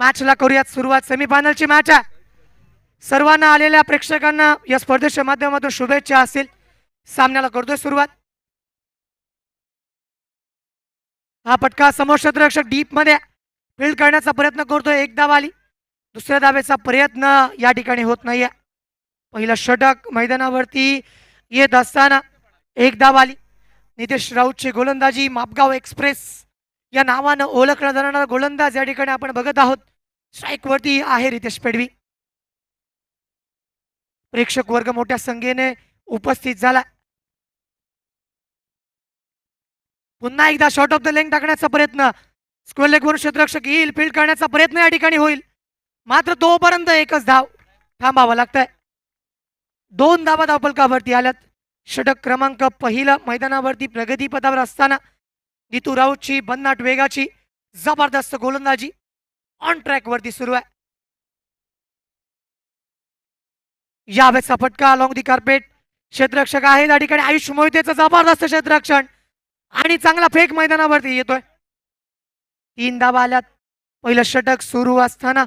मॅचला करूयात सुरुवात सेमीफायनलची मॅच आहे. सर्वांना आलेल्या प्रेक्षकांना या स्पर्धेच्या माध्यमातून शुभेच्छा असतील. सामन्याला करतोय सुरुवात. हा पटका समोर क्षेत्ररक्षक डीपमध्ये फील्ड करण्याचा प्रयत्न करतोय एक धाव आली. दुसऱ्या धावेचा प्रयत्न या ठिकाणी होत नाहीये. पहिला षटक मैदानावरती येत असताना एक धाव आली. नितेश राऊतची गोलंदाजी मापगाव एक्सप्रेस या नावानं ओळखला जाणारा गोलंदाज या ठिकाणी आपण बघत आहोत. स्ट्राईक वरती आहे रितेश पेडवी. प्रेक्षक वर्ग मोठ्या संख्येने उपस्थित झाला. पुन्हा एकदा शॉर्ट ऑफ द लेंग टाकण्याचा प्रयत्न. स्क्वेअर लेग वरून क्षेत्ररक्षक येईल. फील्ड करण्याचा प्रयत्न या ठिकाणी होईल. मात्र तोपर्यंत एकच धाव थांबावं लागतंय. दोन धावा धावपलकावरती आल्यात. षटक क्रमांक पहिलं मैदानावरती प्रगतीपथावर असताना. नीतू राऊतची भन्नाट वेगाची जबरदस्त गोलंदाजी. ऑन ट्रॅक वरती सुरू आहे. यावेळेचा फटका अलॉंग दी कार्पेट क्षेत्ररक्षक आहे त्या ठिकाणी. आयुष मोहितेचं जबरदस्त क्षेत्ररक्षण. आणि चांगला फेक मैदानावरती येतोय. तीन धावा आल्यात. पहिलं षटक सुरू असताना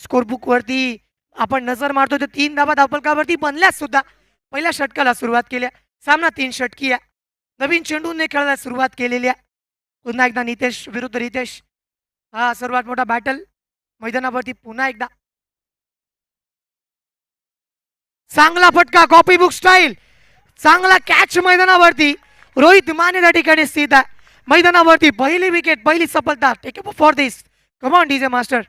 स्कोरबुक वरती आपण नजर मारतो तर तीन दाबा धापलकावरती बनल्यास सुद्धा. पहिल्या षटकाला सुरुवात केल्या सामना तीन षटकी आहे. नवीन चेंडूने खेळायला सुरुवात केलेली आहे. पुन्हा एकदा नितेश विरुद्ध रितेश. हा सर्वात मोठा बॅटल मैदानावरती पुन्हा एकदा. चांगला फटका कॉपी बुक स्टाईल चांगला कॅच मैदानावरती. रोहित माने त्या ठिकाणी स्थित आहे. मैदानावरती पहिली विकेट पहिली सफलता. Take up for this come on DJ master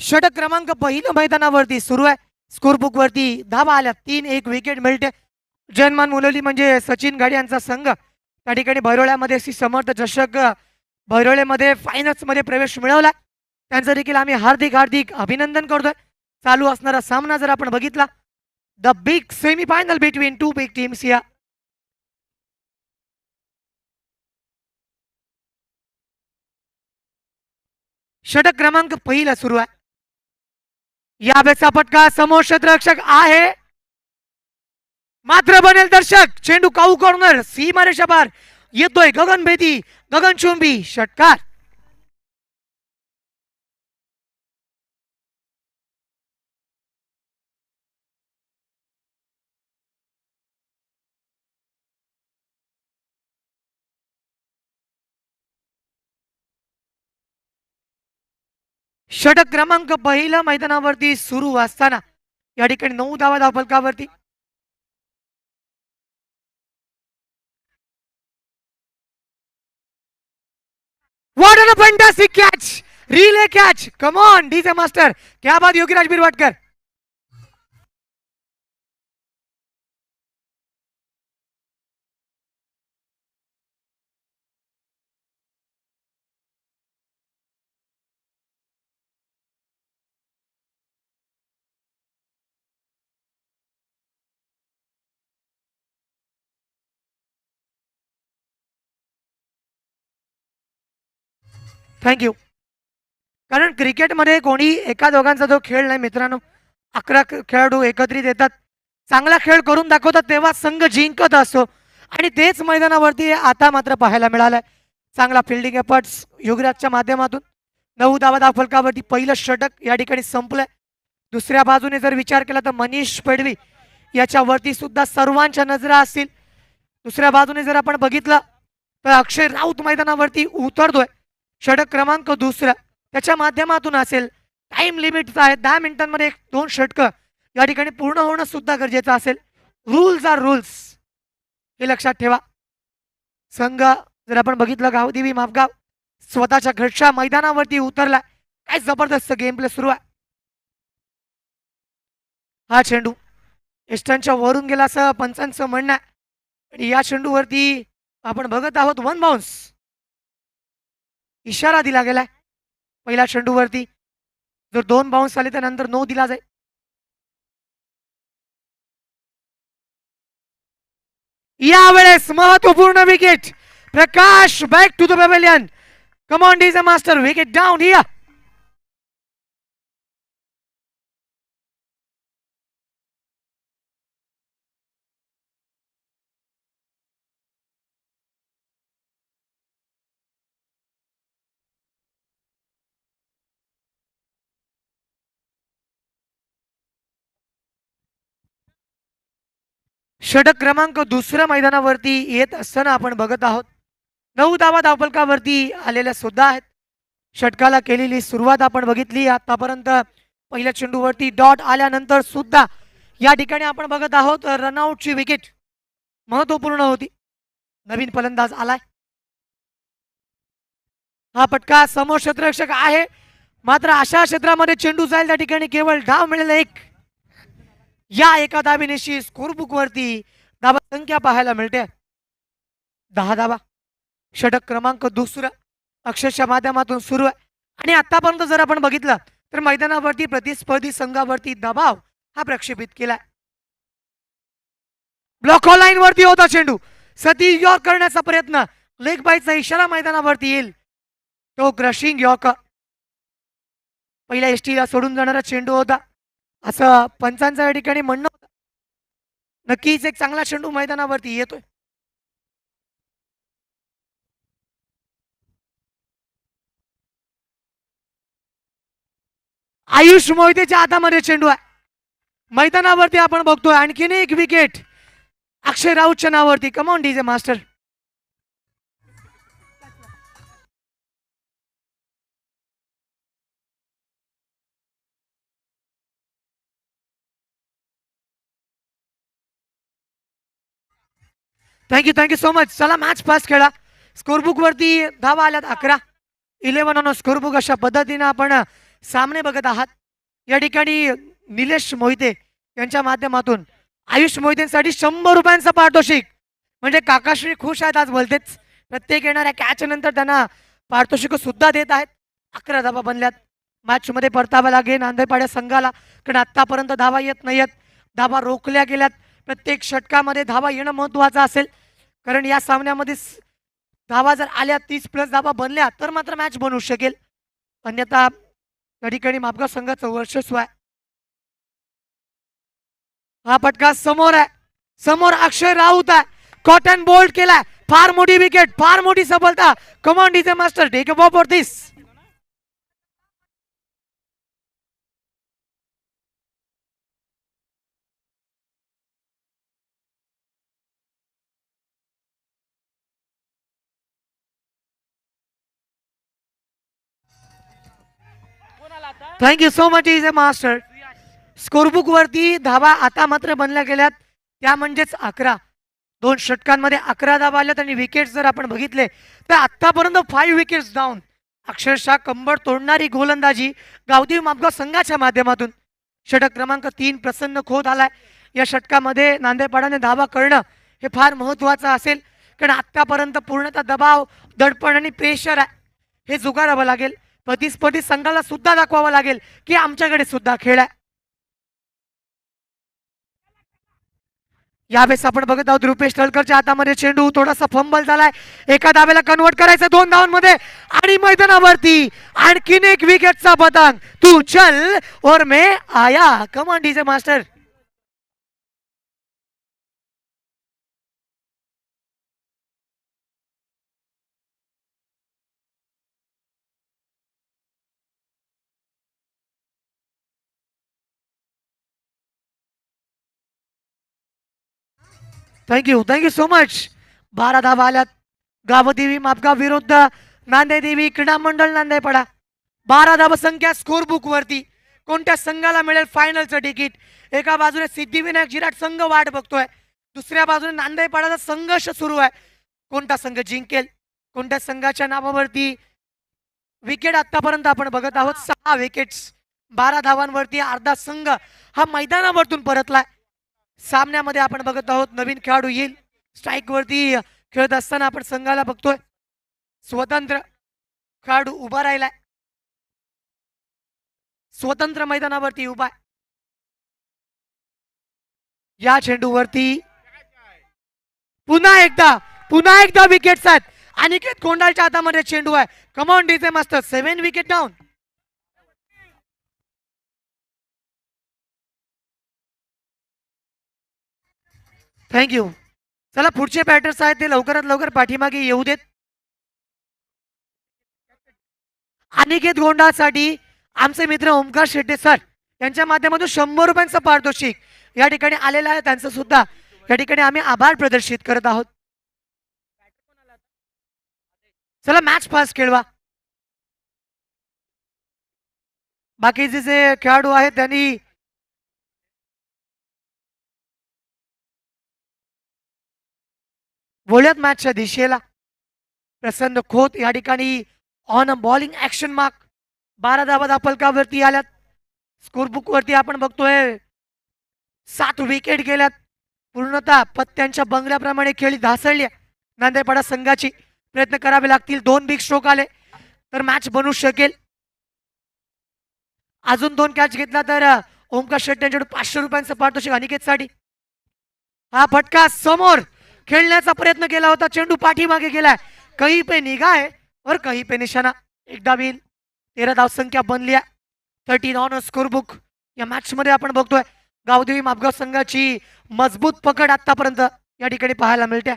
षटक क्रमांक पहिलं मैदानावरती सुरू आहे. स्कोरबुक वरती धावा आल्या. तीन एक विकेट मिळते. जनमान मुलवली म्हणजे सचिन गाडी यांचा संघ. त्या ठिकाणी भैरोळ्यामध्ये श्री समर्थ चषक भैरोळेमध्ये फायनल्समध्ये प्रवेश मिळवला. त्यांचं देखील आम्ही हार्दिक हार्दिक अभिनंदन करतोय. चालू असणारा सामना जर आपण बघितला the big semi final between two big teams या षटक क्रमांक पहिला सुरू आहे. यावेळेचा फटका समोर क्षेत्ररक्षक आहे. मात्र बनेल दर्शक. चेंडू काऊ कॉर्नर? सीमारेषा पार. येतोय गगन गगनभेदी गगनचुंबी षटकार. षटक क्रमांक पहिलं मैदानावरती सुरू असताना या ठिकाणी नऊ धावा धावफलकावरती What a fantastic catch! Relay catch! Come on, DJ क्या बात योगीराज बिरवाटकर थँक्यू कारण क्रिकेटमध्ये कोणी एका दोघांचा जो खेळ नाही मित्रांनो अकरा खेळाडू एकत्रित येतात. चांगला खेळ करून दाखवतात तेव्हा संघ जिंकत असतो. आणि तेच मैदानावरती आता मात्र पाहायला मिळालंय. चांगला फिल्डिंग एफर्ट्स युगराजच्या माध्यमातून. नऊ धावा धाव फलकावरती पहिलं षटक या ठिकाणी संपलंय. दुसऱ्या बाजूने जर विचार केला तर मनीष पेडवी याच्यावरती सुद्धा सर्वांच्या नजरा असतील. दुसऱ्या बाजूने जर आपण बघितलं तर अक्षय राऊत मैदानावरती उतरतोय. षटक क्रमांक दुसरा त्याच्या माध्यमातून असेल. टाइम लिमिट आहे. दहा मिनिटांमध्ये एक दोन षटकं. या ठिकाणी पूर्ण होणं सुद्धा गरजेचं असेल. रूल्स आर रूल्स हे लक्षात ठेवा. संघ जर आपण बघितलं गावदेवी मापगाव स्वतःच्या घरच्या मैदानावरती उतरला काय जबरदस्त गेम प्ले सुरू आहे. हा चेंडू. इष्टांच्या वरून गेला असं पंचांचं म्हणणं आहे. आणि या चेंडूवरती आपण बघत आहोत वन बाउन्स इशारा दिला गेलाय. पहिल्या चेंडूवरती. जर दोन बाउन्स आले तर नंतर नो दिला जाईल. यावेळेस महत्त्वपूर्ण wicket Prakash back to the pavilion come on is a master wicket down हिया षटक क्रमांक दुसऱ्या मैदानावरती येत असताना आपण बघत आहोत. नऊ धावा धावपलकावरती आलेल्या सुद्धा आहेत. षटकाला केलेली सुरुवात आपण बघितली. आतापर्यंत पहिल्या चेंडूवरती डॉट आल्यानंतर सुद्धा या ठिकाणी आपण बघत आहोत रनआउटची विकेट महत्त्वपूर्ण होती. नवीन फलंदाज आलाय. हा पटका समोर क्षेत्ररक्षक आहे. मात्र अशा क्षेत्रामध्ये चेंडू जाईल त्या ठिकाणी केवळ धाव मिळेल एक. या एका दाबिनेशी स्कोरबुक वरती दाबा संख्या पाहायला मिळते. दहा दाबा. षटक क्रमांक दुसरा. अक्षरशः माध्यमातून सुरू आहे. आणि आतापर्यंत जर आपण बघितलं तर मैदानावरती प्रतिस्पर्धी संघावरती दबाव हा प्रक्षेपित केलाय ब्लॉक लाईन वरती होता चेंडू. सती यॉर्क करण्याचा प्रयत्न. लेग बाईचा इशारा मैदानावरती येईल. तो क्रशिंग यॉर्क पहिल्या एसटीला सोडून जाणारा चेंडू होता. असं पंचांचं या ठिकाणी म्हणणं होतं. नक्कीच एक चांगला चेंडू मैदानावरती येतोय. आयुष मोहितेच्या हातामध्ये चेंडू आहे. मैदानावरती आपण बघतोय आणखीन एक विकेट अक्षय राऊतच्या नावावरती. Come on DJ master thank you thank you so much चला मॅच पास खेळा. स्कोरबुक वरती धावा आल्यात अकरा. इलेव्हन ऑन स्कोरबुक अशा पद्धतीनं आपण सामने बघत आहात. या ठिकाणी निलेश मोहिते यांच्या माध्यमातून आयुष मोहितेसाठी शंभर रुपयांचा पारितोषिक. म्हणजे काकाश्री खुश आहेत आज बोलतेच. प्रत्येक येणाऱ्या कॅच नंतर त्यांना पारितोषिक सुद्धा देत आहेत. अकरा धावा बनल्यात. मॅच मध्ये परतावा लागेल नांदेपाड्या संघाला. कारण आतापर्यंत धावा येत नाहीयेत. धावा रोखल्या गेल्यात. प्रत्येक षटकामध्ये धावा येणं महत्वाचं असेल. कारण या सामन्यामध्ये धावा जर आल्या तीस प्लस धावा बनल्या तर मात्र मॅच बनवू शकेल. अन्यथा त्या ठिकाणी मापगाव संघाचं वर्चस्व आहे. हा पटका समोर आहे. समोर अक्षय राऊत आहे. कॉटन बोल्ड केलाय. फार मोठी विकेट फार मोठी सफलता. Come on DJ master take up for this thank you so much is a master scorebook वरती धावा आता मात्र बनल्या गेल्यात. त्या म्हणजेच अकरा. दोन षटकांमध्ये अकरा धावा आल्यात आणि विकेट्स जर आपण बघितले तर आत्तापर्यंत फाईव्ह विकेट्स डाऊन अक्षरशः कंबर तोडणारी गोलंदाजी गावदेवी मापगाव संघाच्या माध्यमातून. षटक क्रमांक तीन प्रसन्न खोत आलाय. या षटकामध्ये नांदेपाडाने धावा करणं हे फार महत्वाचं असेल कारण आत्तापर्यंत पूर्णतः दबाव दडपण आणि प्रेशर आहे. हे जुगारावं लागेल. प्रतिस्पर्धी संघाला सुद्धा दाखवावं लागेल की आमच्याकडे सुद्धा खेळ आहे. यावेळेस आपण बघत आहोत रुपेश तळकरच्या हातामध्ये चेंडू थोडासा फंबल झालाय. एका धाब्याला कन्वर्ट करायचं दोन धावांमध्ये आणि मैदानावरती आणखीन एक विकेटचा पतंग तू चल और मे आया कमांडीचे master thank you thank you so much बारा धावा आल्यात गावदेवी मापगाव विरुद्ध नांदेदेवी क्रीडा मंडळ नांदेपडा बारा धावा संख्या स्कोर बुक वरती. कोणत्या संघाला मिळेल फायनलचं तिकीट एका बाजूने सिद्धिविनायक जिराट संघ वाट बघतोय. दुसऱ्या बाजूने नांदेपाडाचा संघर्ष सुरू आहे. कोणता संघ जिंकेल? कोणत्या संघाच्या नावावरती? विकेट आतापर्यंत आपण बघत आहोत. सहा विकेट्स बारा धावांवरती अर्धा संघ हा मैदानावरतून परतलाय. सामन्यामध्ये आपण बघत आहोत नवीन खेळाडू येईल. स्ट्राईक वरती खेळत असताना आपण संघाला बघतोय. स्वतंत्र खेळाडू उभा राहिलाय. स्वतंत्र मैदानावरती उभा आहे. या चेंडूवरती पुन्हा एकदा पुन्हा एकदा विकेट्स आहेत अनिकेत कोंडालच्या हातामध्ये चेंडू आहे. कमॉन डीजे मस्त seven wicket down thank you चला पुढचे बॅटर्स आहेत ते लवकरात लवकर पाठीमागे येऊ देत. अनिकेत गोंडासाठी आमचे मित्र ओमकार शेट्टे सर यांच्या माध्यमातून शंभर रुपयांचं पारितोषिक या ठिकाणी आलेलं आहे. त्यांचं सुद्धा या ठिकाणी आम्ही आभार प्रदर्शित करत आहोत. चला मॅच फास्ट खेळवा. बाकीचे जे खेळाडू आहेत त्यांनी वळत मॅचच्या दिशेला. प्रसन्न खोत या ठिकाणी on a bowling action mark बारा धावा दापलकावरती आल्यात. स्कोर वरती आपण बघतोय. सात विकेट गेल्यात. पूर्णतः पत्त्यांच्या बंगल्याप्रमाणे खेळी धासळली नांदेपाडा नांदेडपाडा संघाची प्रयत्न करावे लागतील. दोन बिग स्ट्रोक आले. तर मॅच बनू शकेल. अजून दोन कॅच घेतला तर ओमकार शेट्टी यांच्याकडे पाचशे रुपयांचं पारितोषिक अनिकेतसाठी. हा फटका समोर. खेळण्याचा प्रयत्न केला होता. चेंडू पाठीमागे गेलाय. कहीं पे निगाह है और कहीं पे निशाणा एकदा बिल तेरा धाव संख्या बनली आहे. थर्टीन ऑन स्कोर बुक या मॅच मध्ये आपण बघतोय गावदेवी मापगाव संघाची मजबूत पकड आतापर्यंत या ठिकाणी पाहायला मिळते.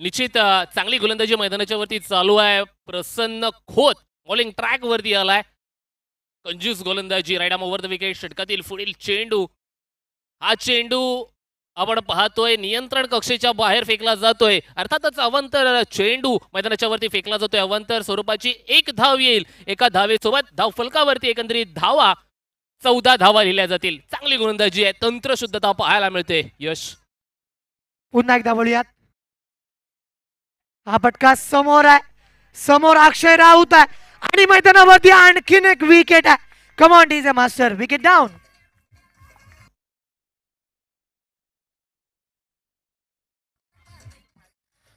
निश्चित चांगली गोलंदाजी मैदानाच्या वरती चालू आहे. प्रसन्न खोत बॉलिंग ट्रॅक वरती आलाय. कंजूस गोलंदाजी. Right arm over the wicket षटकातील पुढील चेंडू. हा चेंडू आपण पाहतोय नियंत्रण कक्षेच्या बाहेर फेकला जातोय. अर्थातच अवंतर चेंडू मैदानाच्या वरती फेकला जातोय. अवंतर स्वरूपाची एक धाव येईल. एका धावेसोबत धाव फलकावरती एकंदरीत धावा चौदा धावा लिहिल्या जातील. चांगली गोलंदाजी आहे. तंत्रशुद्धता पाहायला मिळते. यश. पुन्हा एकदा बोलूयात. हा फटका समोर आहे. समोर अक्षय राऊत आहे. आणि मैदानावरती आणखीन एक विकेट आहे. Come on a master wicket down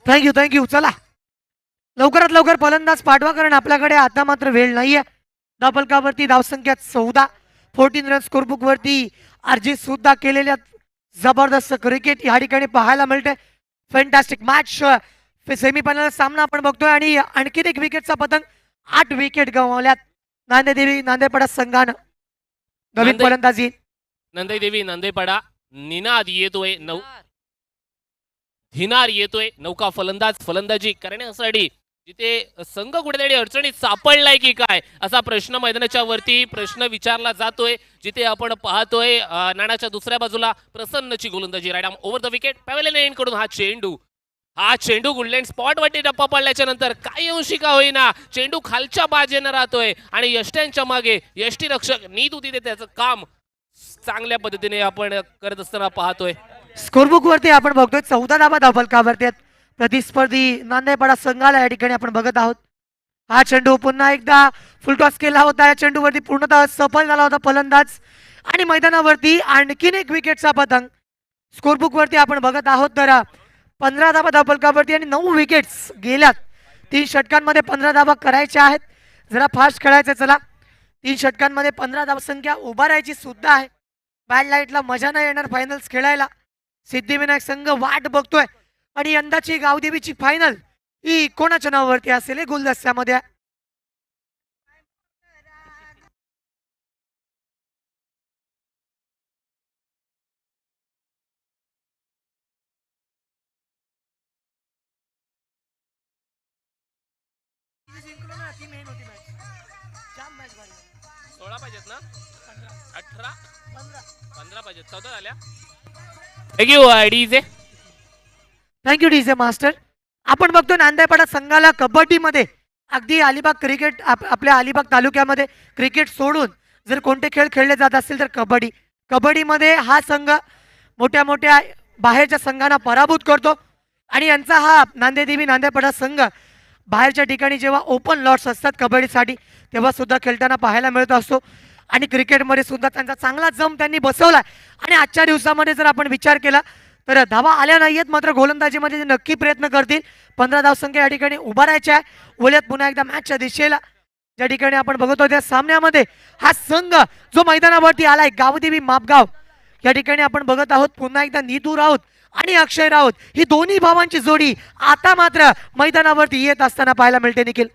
thank you thank you चला. लवकरात लवकर फलंदाज पाठवा कारण आपल्याकडे आता मात्र वेळ नाहीये. धापलकावरती धावसंख्या चौदा. फोर्टीन रन स्कोरबुक वरती अर्जित सुद्धा केलेल्या जबरदस्त क्रिकेट या ठिकाणी पाहायला मिळते फॅन्टॅस्टिक मॅच सेमीफायनल सामना आपण बघतोय आणि आणखीन एक विकेटचा पतंग आठ विकेट गमावल्यात. नांदेदेवी नांदेडपाडा संघानं. नवीन फलंदाजी. नंदाई देवी नंदेपाडा. निनाद येतोय नौ धिनार येतोय. नौका फलंदाज फलंदाजी करण्यासाठी जिथे संघ कुठेतरी अडचणीत सापडलाय की काय? असा प्रश्न मैदानाच्या वरती प्रश्न विचारला जातोय. जिथे आपण पाहतोय नाण्याच्या दुसऱ्या बाजूला प्रसन्नची गोलंदाजी. Right arm over the wicket pavilion एंडकडून हा चेंडू. हा चेंडू गुडलँड स्पॉट वरती टप्पा पडल्याच्या नंतर काही अंशी का होईना चेंडू खालच्या बाजेनं राहतोय. आणि यष्ट्यांच्या मागे यष्टी रक्षक नीत होती ते त्याचं काम चांगल्या पद्धतीने आपण करत असताना पाहतोय. स्कोरबुक वरती आपण बघतोय चौदा धाबा धावफलकावरती आहेत. प्रतिस्पर्धी नांदेपाडा संघाला या ठिकाणी आपण बघत आहोत. हा चेंडू पुन्हा एकदा फुलटॉस केला होता. या चेंडूवरती पूर्णतः सफल झाला होता फलंदाज. आणि मैदानावरती आणखीन एक विकेटचा पतंग. स्कोरबुक वरती आपण बघत आहोत तर पंधरा धाबा धावफलकावरती आणि नऊ विकेट्स गेल्यात. तीन षटकांमध्ये पंधरा धाबा करायच्या आहेत. जरा फास्ट खेळायचं चला. तीन षटकांमध्ये पंधरा धाव संख्या उभारायची सुद्धा आहे. बॅड लाईटला मजा नाही येणार फायनल्स खेळायला. सिद्धिविनायक संघ वाट बघतोय. आणि यंदाची गावदेवीची फायनल ही कोणाच्या नावावरती असेल हे गुलदस्त्यामध्ये? पाहिजेत ना? अठरा? पंधरा. पाहिजेत. चौदा झाल्या. Thank you DJ thank you DJ master आपण बघतो नांदेडपाडा संघाला कबड्डीमध्ये अगदी अलिबाग क्रिकेट आप, आपल्या अलिबाग तालुक्यामध्ये क्रिकेट सोडून जर कोणते खेळ खेळले जात असतील तर कबड्डी. कबड्डीमध्ये हा संघ मोठ्या मोठ्या बाहेरच्या संघांना पराभूत करतो. आणि यांचा हा नांदेदेवी नांदेडपाडा संघ बाहेरच्या ठिकाणी जेव्हा ओपन लॉट्स असतात कबड्डीसाठी तेव्हा सुद्धा खेळताना पाहायला मिळत असतो. आणि क्रिकेटमध्ये सुद्धा त्यांचा चांगला जम त्यांनी बसवला. आणि आजच्या दिवसामध्ये जर आपण विचार केला तर धावा आल्या नाहीयेत मात्र गोलंदाजीमध्ये ते नक्की प्रयत्न करतील. पंधरा धावसंख्या या ठिकाणी उभा राहायच्या आहे. ओल्यात पुन्हा एकदा मॅचच्या दिशेला. ज्या ठिकाणी आपण बघतो त्या सामन्यामध्ये हा संघ जो मैदानावरती आलाय गावदेवी मापगाव. या ठिकाणी आपण बघत आहोत पुन्हा एकदा निदूर आहोत. आणि अक्षय राऊत ही दोन्ही भावांची जोडी आता मात्र मैदानावरती येत असताना पाहायला मिळते निखिल.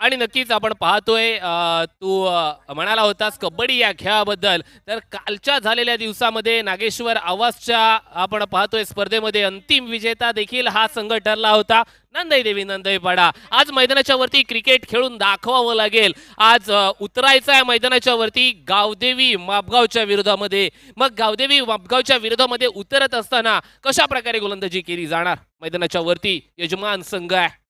आणि नक्कीच आपण पाहतोय तू म्हणाला होतास कबड्डी या खेळाबद्दल. तर कालच्या झालेल्या दिवसामध्ये नागेश्वर आवासच्या आपण पाहतोय स्पर्धेमध्ये अंतिम विजेता देखील हा संघ ठरला होता. नंदई देवी नंदई पाडा. आज मैदानाच्या वरती क्रिकेट खेळून दाखवावं लागेल. आज उतरायचं आहे मैदानाच्या वरती गावदेवी मापगावच्या विरोधामध्ये. मग गावदेवी मापगावच्या विरोधामध्ये उतरत असताना कशा प्रकारे गोलंदाजी केली जाणार? मैदानाच्या वरती यजमान संघ आहे.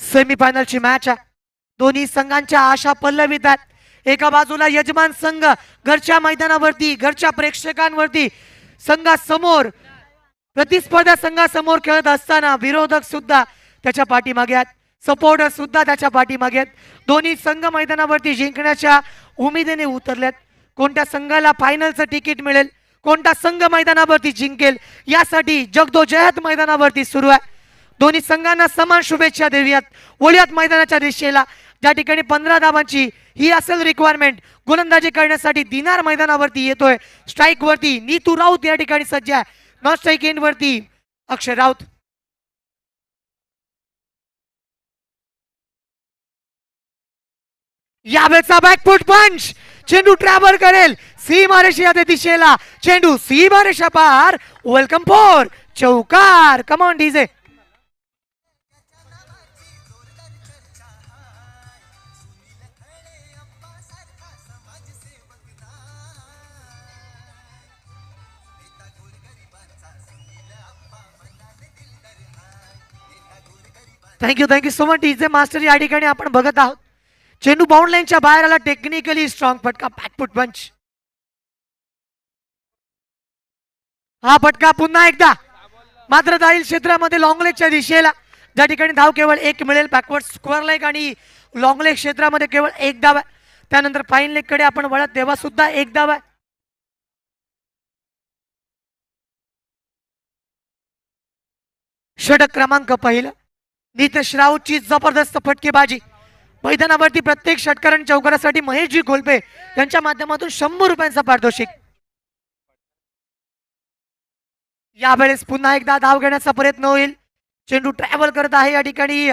सेमीफायनलची मॅच आहे. दोन्ही संघांच्या आशा पल्लवितात एका बाजूला यजमान संघ घरच्या मैदानावरती घरच्या प्रेक्षकांवरती. संघासमोर प्रतिस्पर्धा संघासमोर खेळत असताना विरोधक सुद्धा त्याच्या पाठीमागे आहेत. सपोर्टर सुद्धा त्याच्या पाठीमागे आहेत. दोन्ही संघ मैदानावरती जिंकण्याच्या उमेदीने उतरल्यात कोणत्या संघाला फायनलचं तिकीट मिळेल? कोणता संघ मैदानावरती जिंकेल? यासाठी जगदोजहत मैदानावरती सुरू आहे. दोन्ही संघांना समान शुभेच्छा देऊयात. ओळ्यात मैदानाच्या दिशेला. ज्या ठिकाणी पंधरा धावांची ही असेल रिक्वायरमेंट गोलंदाजी करण्यासाठी दिनार मैदानावरती येतोय. स्ट्राईक वरती नीतू राऊत या ठिकाणी सज्ज आहे. नॉन स्ट्राईक एंड वरती अक्षय राऊत. यावेळेचा बॅकफुट पंच चेंडू ट्रॅव्हल करेल. सी मारेशिया ते दिशेला. चेंडू सी मारेशा पार. वेलकम फोर चौकार. Come on DJ thank you thank you so much DJ master या ठिकाणी आपण बघत आहोत. चेंडू बाउंड लाईनच्या बाहेर आला टेक्निकली स्ट्रॉंग फटका बॅकफुट पंच हा फटका पुन्हा एकदा. मात्र जाईल क्षेत्रामध्ये लॉंगलेगच्या दिशेला. ज्या ठिकाणी धाव केवळ एक मिळेल बॅकवर्ड स्क्वेअर लेग आणि लॉंगलेग क्षेत्रामध्ये केवळ एक धाव आहे. त्यानंतर फाईन लेगकडे आपण वळत तेव्हा सुद्धा एक धाव आहे. षटक क्रमांक पहिलं. नितेश राऊतची जबरदस्त फटकेबाजी. मैदानावरती प्रत्येक षटकरण चौकारासाठी महेशजी गोलपे यांच्या माध्यमातून शंभर रुपयांचा पारितोषिक. यावेळेस पुन्हा एकदा धाव घेण्याचा प्रयत्न होईल. चेंडू ट्रॅव्हल करत आहे या ठिकाणी.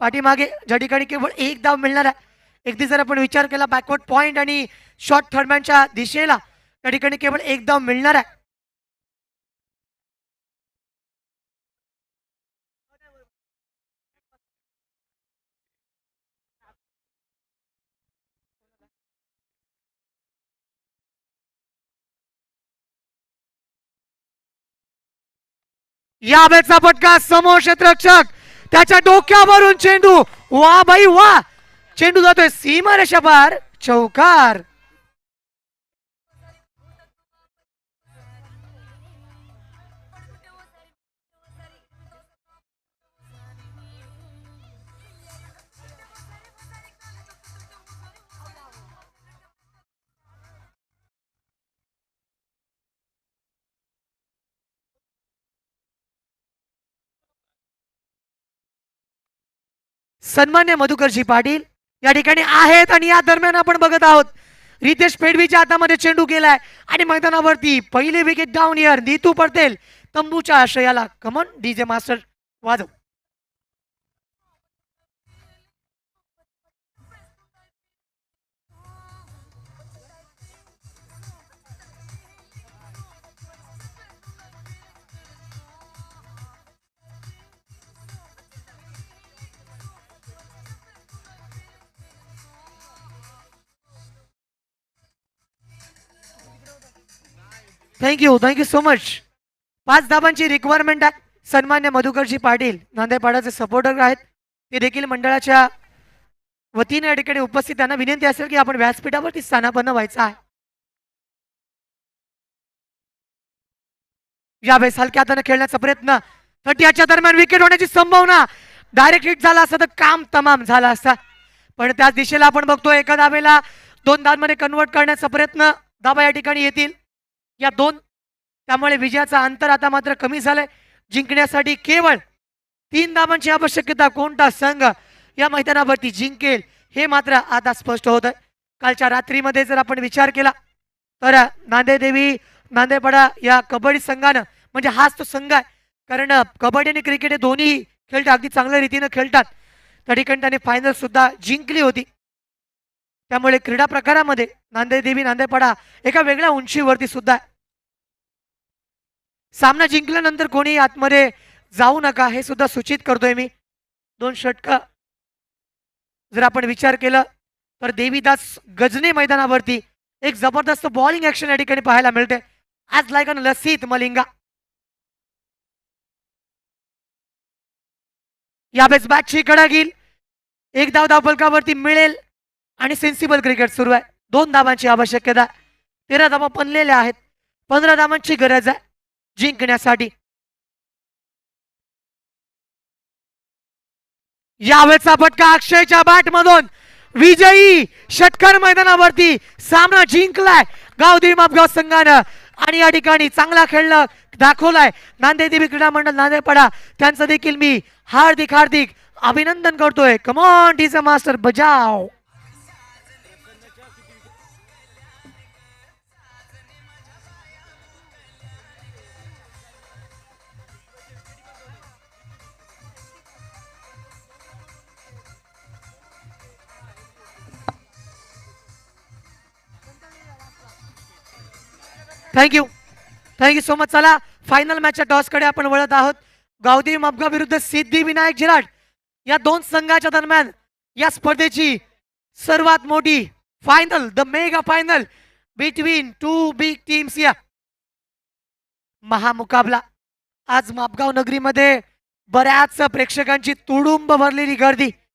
पाठीमागे ज्या ठिकाणी केवळ एक धाव मिळणार आहे. एकदी जर आपण विचार केला बॅकवर्ड पॉईंट आणि शॉर्ट थर्डमॅनच्या दिशेला त्या ठिकाणी केवळ एक धाव मिळणार आहे. यावेळेचा फटका समोर क्षेत्ररक्षक. त्याच्या डोक्यावरून चेंडू. वा बाई वा. चेंडू जातोय. सीमारेषा पार चौकार. सन्मान्य मधुकरजी पाटील या ठिकाणी आहेत आणि या दरम्यान आपण बघत आहोत रितेश पेडवीच्या हातामध्ये चेंडू गेलाय आणि मैदानावरती पहिले विकेट डाऊन इयर नीतू पटेल तंबूच्या आश्रयाला कमन डीजे मास्टर वाजव. Thank you thank you so much पाच धाबांची रिक्वायरमेंट आहे सन्मान्य मधुकरजी पाटील नांदेपाडाचे सपोर्टर आहेत. ते देखील मंडळाच्या वतीने या ठिकाणी उपस्थित त्यांना विनंती असेल की आपण व्यासपीठावरती स्थानापन्न व्हायचं आहे. यावेळेस हलक्या हाताने खेळण्याचा प्रयत्न. थर्टीच्या दरम्यान विकेट होण्याची संभावना. डायरेक्ट हिट झाला असता तर काम तमाम झाला असता. पण त्याच दिशेला आपण बघतो एका दाबेला दोन दाबमध्ये कन्वर्ट करण्याचा प्रयत्न धाबा या ठिकाणी येतील. या दोन. त्यामुळे विजयाचा अंतर आता मात्र कमी झालंय. जिंकण्यासाठी केवळ तीन धावांची आवश्यकता कोणता संघ या मैदानावरती जिंकेल हे मात्र आता स्पष्ट होत आहे कालच्या रात्रीमध्ये जर आपण विचार केला तर नांदेदेवी नांदेपाडा या कबड्डी संघानं म्हणजे हाच तो संघ आहे. कारण कबड्डी आणि क्रिकेट हे दोन्ही खेळतात अगदी चांगल्या रीतीनं खेळतात. त्या ठिकाणी त्यांनी फायनल सुद्धा जिंकली होती. त्यामुळे क्रीडा प्रकारामध्ये नांदे देवी नांदेपाडा एका वेगळ्या उंचीवरती सुद्धा सामना जिंकल्यानंतर कोणी आतमध्ये जाऊ नका हे सुद्धा सूचित करतोय मी. दोन षटक जर आपण विचार केलं तर देवीदास गजने मैदानावरती एक जबरदस्त बॉलिंग ऍक्शन या ठिकाणी पाहायला मिळते. आज लाईक अन लसित मलिंगा. यावेळेस बॅटची कडा घेईल. एक धाव धाव फलकावरती मिळेल. आणि सेन्सिबल क्रिकेट सुरू आहे. दोन धावांची आवश्यकता तेरा धावा बनलेल्या आहेत. पंधरा धावांची गरज आहे. जिंकण्यासाठी. यावेळेचा फटका अक्षयच्या बॅट मधून विजयी षटकर मैदानावरती सामना जिंकलाय. गावदेवी मापगाव संघानं. आणि या ठिकाणी चांगला खेळलं दाखवलाय. नांदेदेवी क्रीडा मंडळ नांदेडपाडा. त्यांचं देखील मी हार्दिक हार्दिक अभिनंदन करतोय. कमॉन टीच मास्टर बजाव. Thank you thank you so much चला. फायनल मॅचच्या टॉसकडे आपण वळत आहोत. गावदी मबगा विरुद्ध सिद्धिविनायक झिराट या दोन संघाच्या दरम्यान या स्पर्धेची सर्वात मोठी final the mega final between two big teams या. महामुकाबला. आज मापगाव नगरीमध्ये बऱ्याच प्रेक्षकांची तुडुंब भरलेली गर्दी.